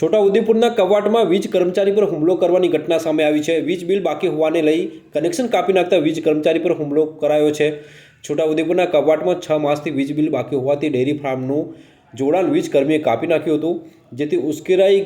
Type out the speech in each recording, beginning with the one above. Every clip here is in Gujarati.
છોટાઉદેપુરના કવાટમાં વીજ કર્મચારી પર હુમલો કરવાની ઘટના સામે આવી છે. વીજ બિલ બાકી હોવાને લઈ કનેક્શન કાપી નાખતા વીજ કર્મચારી પર હુમલો કરાયો છે. છોટાઉદેપુરના કવાટમાં છ માસથી વીજ બિલ બાકી હોવાથી ડેરી ફાર્મનું જોડાણ વીજ કર્મીએ કાપી નાખ્યું હતું, જેથી ઉશ્કેરાઈ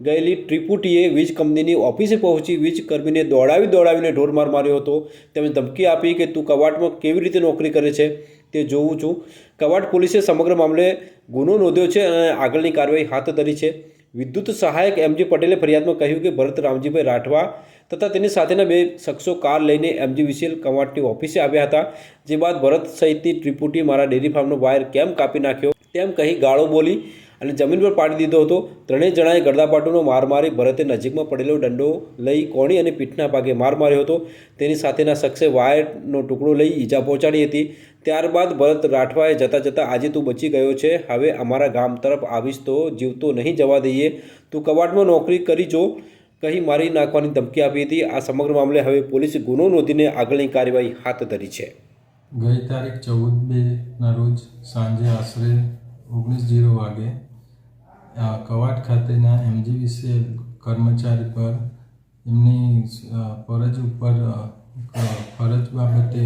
ગયેલી ત્રિપુટીએ વીજ કંપનીની ઓફિસે પહોંચી વીજ કર્મીને દોડાવી દોડાવીને ઢોરમાર માર્યો હતો. તેમણે ધમકી આપી કે, તું કવાટમાં કેવી રીતે નોકરી કરે છે? તે જોઉં છું. કવાટ પોલીસે સમગ્ર મામલે ગુનો નોંધ્યો છે અને આગળની કાર્યવાહી હાથ ધરી છે. વિદ્યુત સહાયક એમજી પટેલે ફરિયાદમાં કહ્યું કે ભરત રામજીભાઈ રાઠવા તથા તેની સાથેના બે શખ્સો કાર લઈને એમજી વિશેલ કવાટની ઓફિસે આવ્યા હતા. જે બાદ ભરત સહિતની ત્રિપુટી મારા ડેરી ફાર્મનો વાયર કેમ કાપી નાખ્યો તેમ કહી ગાળો બોલી અને જમીન પર પાડી દીધો હતો. ત્રણેય જણાએ ગરદાપાટુનો માર મારી ભરતે નજીકમાં પડેલો દંડો લઈ કોણી અને પીઠના ભાગે માર માર્યો હતો. તેની સાથેના શખ્સે વાયરનો ટુકડો લઈ ઈજા પહોંચાડી હતી. ત્યારબાદ ભરત રાઠવાએ જતાં જતાં, આજે તું બચી ગયો છે. હવે અમારા ગામ તરફ આવીશ તો જીવતો નહીં જવા દઈએ. તું કવાટમાં નોકરી કરી જો કહી મારી નાખવાની ધમકી આપી હતી. આ સમગ્ર મામલે હવે પોલીસે ગુનો નોંધીને આગળની કાર્યવાહી હાથ ધરી છે. ગઈ તારીખ ચૌદ બેના રોજ સાંજે આશરે ઓગણીસ જીરો વાગે કવાટ ખાતેના એમજીવીસીએલ કર્મચારી પર એમની ફરજ ઉપર ફરજ બાબતે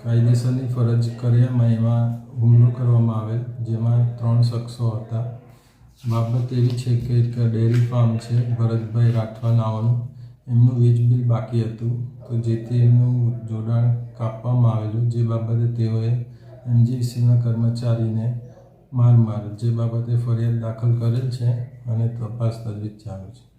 કાયદેસરની ફરજ કર્યામાં એમાં હુમલો કરવામાં આવેલ, જેમાં ત્રણ શખ્સો હતા. બાબત એવી છે કે એક ડેરી ફાર્મ છે, ભરતભાઈ રાઠવા નાવાનું એમનું વીજ બિલ બાકી હતું, તો જેથી એમનું જોડાણ કાપવામાં આવેલું, જે બાબતે તેઓએ એમજીસીના કર્મચારીને માર માર, જે બાબતે ફરિયાદ દાખલ કરેલ છે અને તપાસ તજવીજ ચાલુ છે.